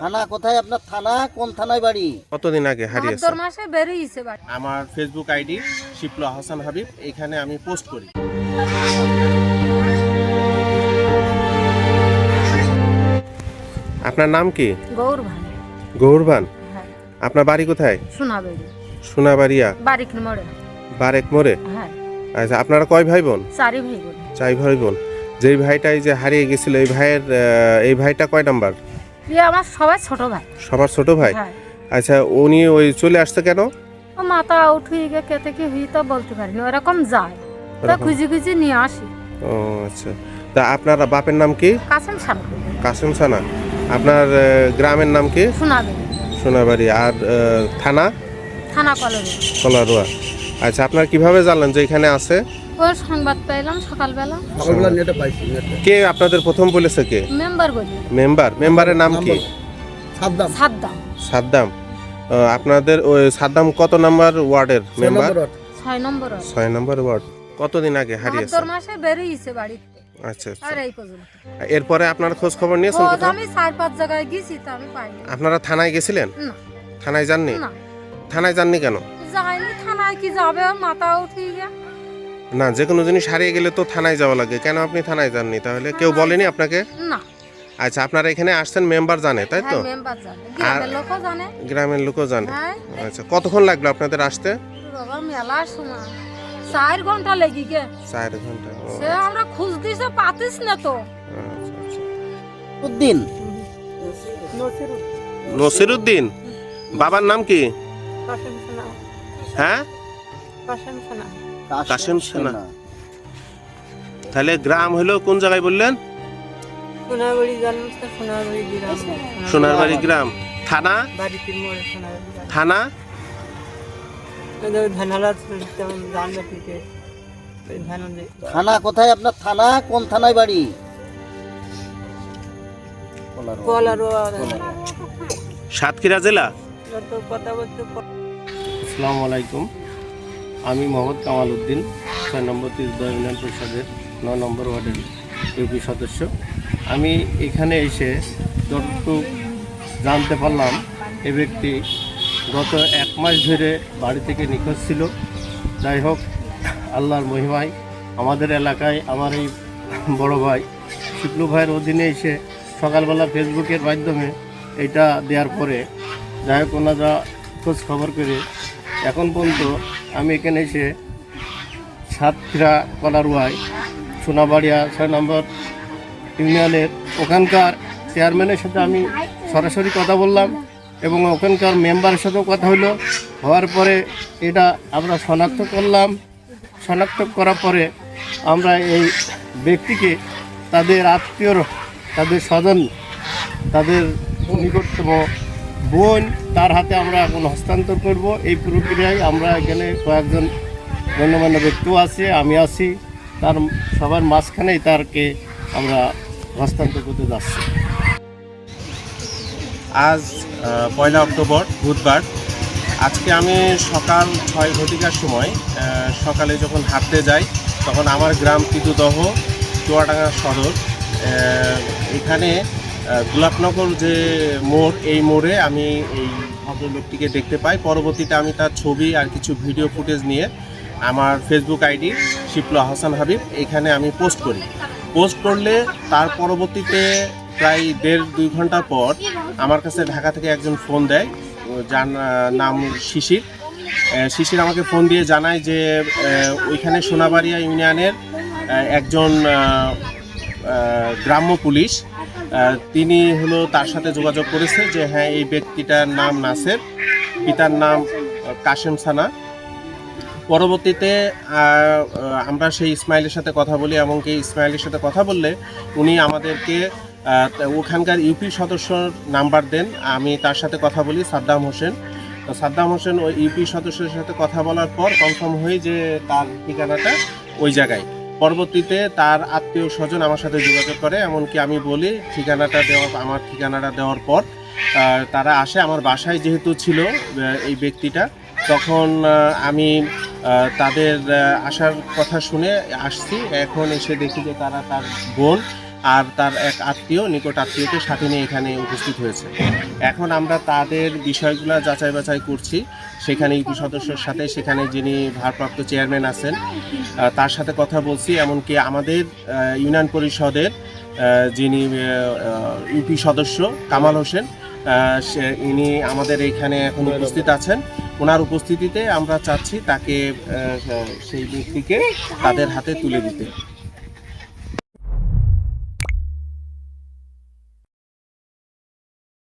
থানা কোথায়? আপনার থানা? কোন থানায় বাড়ি? কতদিন আগে হারিয়েছে? ভাদ্র মাসে বেরিয়েছে বাড়ি। আমার ফেসবুক আইডি শিপলু হাসান হাবিব এখানে আমি পোস্ট করি। আপনার নাম কি? গৌর ভাই গৌরবান হ্যাঁ। আপনার বাড়ি কোথায়? শোনাবেরি সোনাবাড়িয়া? বারিক মোড়ে। বারেক মোড়ে? হ্যাঁ। আচ্ছা আপনারা কয় ভাই বোন চারি ভাই বোন চাই ভাই বোন যেই ভাইটাই যে হারিয়ে গেছিল এই ভাইয়ের আহ, এই ভাইটা কয় নাম্বার? ইয়ে আমার সবাই ছোট ভাই। সবার ছোট ভাই? হ্যাঁ। আচ্ছা উনি ওই চলে আসছে কেন? ও মাথা উঠে গে কেতে কি হুই তো বলতে পারিনি ওরকম যায়। তো। খুঁজি খুঁজি নিয়ে আসি। ও আচ্ছা। তা আপনার বাপের নাম কি? কাছেন সামনে কাসিম সানা। আপনার গ্রামের নাম কি? শোনাবেরি সোনাবাড়ি। আর থানা? থানা কলেজে কলারুয়া। আচ্ছা আপনার কীভাবে জানলেন যে এখানে আছে? ও সংবাদ পেলাম সকালবেলা। সকালবেলা নেটে পাইছি নেটে। কে আপনাদের প্রথম বলেছে কে? মেম্বার বলি। মেম্বার। মেম্বারের নাম কি? সাদ্দাম। সাদ্দাম। আহ, আপনাদের ওই সাদ্দাম কত নাম্বার ওয়ার্ডের মেম্বার? ছয় নম্বর ওয়ার্ড। ছয় নম্বর ওয়ার্ড। কতদিন আগে হারিয়েছে? ভাদ্র মাসে বেরিয়েছে বাড়িতে। আচ্ছা আচ্ছা। আর এই পর্যন্ত। এরপরে আপনার খোঁজ খবর নিয়েছেন খোঁজ কোথাও? আমি চার পাঁচ জায়গায় গেছি তা আমি পাইনি। আপনারা থানায় গেছিলেন? না। থানায় যাননি? না। থানায় যাননি কেন? যাইনি থানায় কি যাবে মাথা উঠে গে না যে কোনো জিনিস হারিয়ে গেলে তো থানায় যাওয়া লাগে। কেন আপনি থানায় যাননি? তাহলে কেউ বলেনি আপনাকে? না। আচ্ছা আপনারা এখানে আসছেন মেম্বার জানে তাই তো? হ্যাঁ মেম্বার জানে। গ্রামের লোকও জানে। গ্রামের লোকও জানে। হ্যাঁ। আচ্ছা কতক্ষণ লাগল আপনাদের আসতে? বাবা মেলা সময়। চার ঘণ্টা লেগে গে। চার ঘণ্টা সে আমরা খুঁজ দিছে পাতিস না তো। আচ্ছা, আচ্ছা। উদ্দিন নসিরুদ্দিন? বাবার নাম কি? হ্যাঁ? কাশেম সেনা। তাহলে গ্রাম হলো কোন জায়গায় বললেন? সোনারবাড়ি গ্রাম থানা? থানা? থানা কোথায় আপনার থানা? কোন থানায় বাড়ি? সাতক্ষীরা জেলা? আসসালামু আলাইকুম। আমি মোহাম্মদ কামাল উদ্দিন, ছয় নম্বর তিরুদা ইউনিয়ন পরিষদের নয় নম্বর ওয়ার্ডের ইউপি সদস্য। আমি এখানে এসে যতটুকু জানতে পারলাম, এ ব্যক্তি গত এক মাস ধরে বাড়ি থেকে নিখোঁজ ছিল। যাই হোক, আল্লাহর মহিমায় আমাদের এলাকায় আমার এই বড় ভাই শুক্লু ভাইয়ের অধীনে এসে সকালবেলা ফেসবুকের মাধ্যমে এটা দেওয়ার পরে যাই হোক ওনারা খোঁজ খবর করে এখন পর্যন্ত আমি এখানে এসে সাতক্ষীরা কলারুয়ায় সোনাবাড়িয়া ছয় নম্বর ইউনিয়নের ওখানকার চেয়ারম্যানের সাথে আমি সরাসরি কথা বললাম এবং ওখানকার মেম্বারের সাথেও কথা হলো হওয়ার পরে এটা আমরা শনাক্ত করলাম। শনাক্ত করার পরে আমরা এই ব্যক্তিকে, তাদের আত্মীয়র তাদের স্বজন, তাদের নিকটতম বোন, তার হাতে আমরা এখন হস্তান্তর করব। এই প্রক্রিয়ায় আমরা এখানে কয়েকজন গণ্যমান্য ব্যক্তিও আছে, আমি আছি। তার সবার মাঝখানেই তারকে আমরা হস্তান্তর করতে যাচ্ছি। আজ পয়লা অক্টোবর, বুধবার। আজকে আমি সকাল ছয় ঘটিকার সময় সকালে যখন হাঁটতে যাই, তখন আমার গ্রাম পিতুদহ চুয়াডাঙ্গা সদর এখানে গোলাপনগর যে মোড়, এই মোড়ে আমি এই ভদ্রলোকটিকে দেখতে পাই। পরবর্তীতে আমি তার ছবি আর কিছু ভিডিও ফুটেজ নিয়ে আমার ফেসবুক আইডি শিপলু হাসান হাবিব, এখানে আমি পোস্ট করি। পোস্ট করলে তার পরবর্তীতে প্রায় দেড় দুই ঘণ্টা পর আমার কাছে ঢাকা থেকে একজন ফোন দেয়, যার নাম শিশির। শিশির আমাকে ফোন দিয়ে জানায় যে ওইখানে সোনাবাড়িয়া ইউনিয়নের একজন গ্রাম্য পুলিশ তিনি হলো তার সাথে যোগাযোগ করেছে যে হ্যাঁ এই ব্যক্তিটার নাম নাসের, পিতার নাম কাশেম সানা। পরবর্তীতে আমরা সেই ইসমাইলের সাথে কথা বলি এমনকি ইসমাইলের সাথে কথা বললে উনি আমাদেরকে ওখানকার ইউপি সদস্যর নাম্বার দেন। আমি তার সাথে কথা বলি, সাদ্দাম হোসেন। তো সাদ্দাম হোসেন ওই ইউপি সদস্যের সাথে কথা বলার পর কনফার্ম হয়ে যে তার ঠিকানাটা ওই জায়গায়। পরবর্তীতে তার আত্মীয় স্বজন আমার সাথে যোগাযোগ করে, এমনকি আমি বলি ঠিকানাটা দেওয়া, আমার ঠিকানাটা দেওয়ার পর তারা আসে। আমার বাসায় যেহেতু ছিল এই ব্যক্তিটা, তখন আমি তাদের আসার কথা শুনে আসছি। এখন এসে দেখি যে তারা তার বোন আর তার এক আত্মীয়, নিকট আত্মীয়কে সাথে নিয়ে এখানে উপস্থিত হয়েছে। এখন আমরা তাদের বিষয়গুলো যাচাই বাছাই করছি। সেখানে ইউপি সদস্যের সাথে সেখানে যিনি ভারপ্রাপ্ত চেয়ারম্যান আছেন তার সাথে কথা বলছি। এমনকি আমাদের ইউনিয়ন পরিষদের যিনি ইউপি সদস্য কামাল হোসেন সে, ইনি আমাদের এইখানে এখন উপস্থিত আছেন। ওনার উপস্থিতিতে আমরা চাচ্ছি তাকে সেই ব্যক্তিকে তাদের হাতে তুলে দিতে।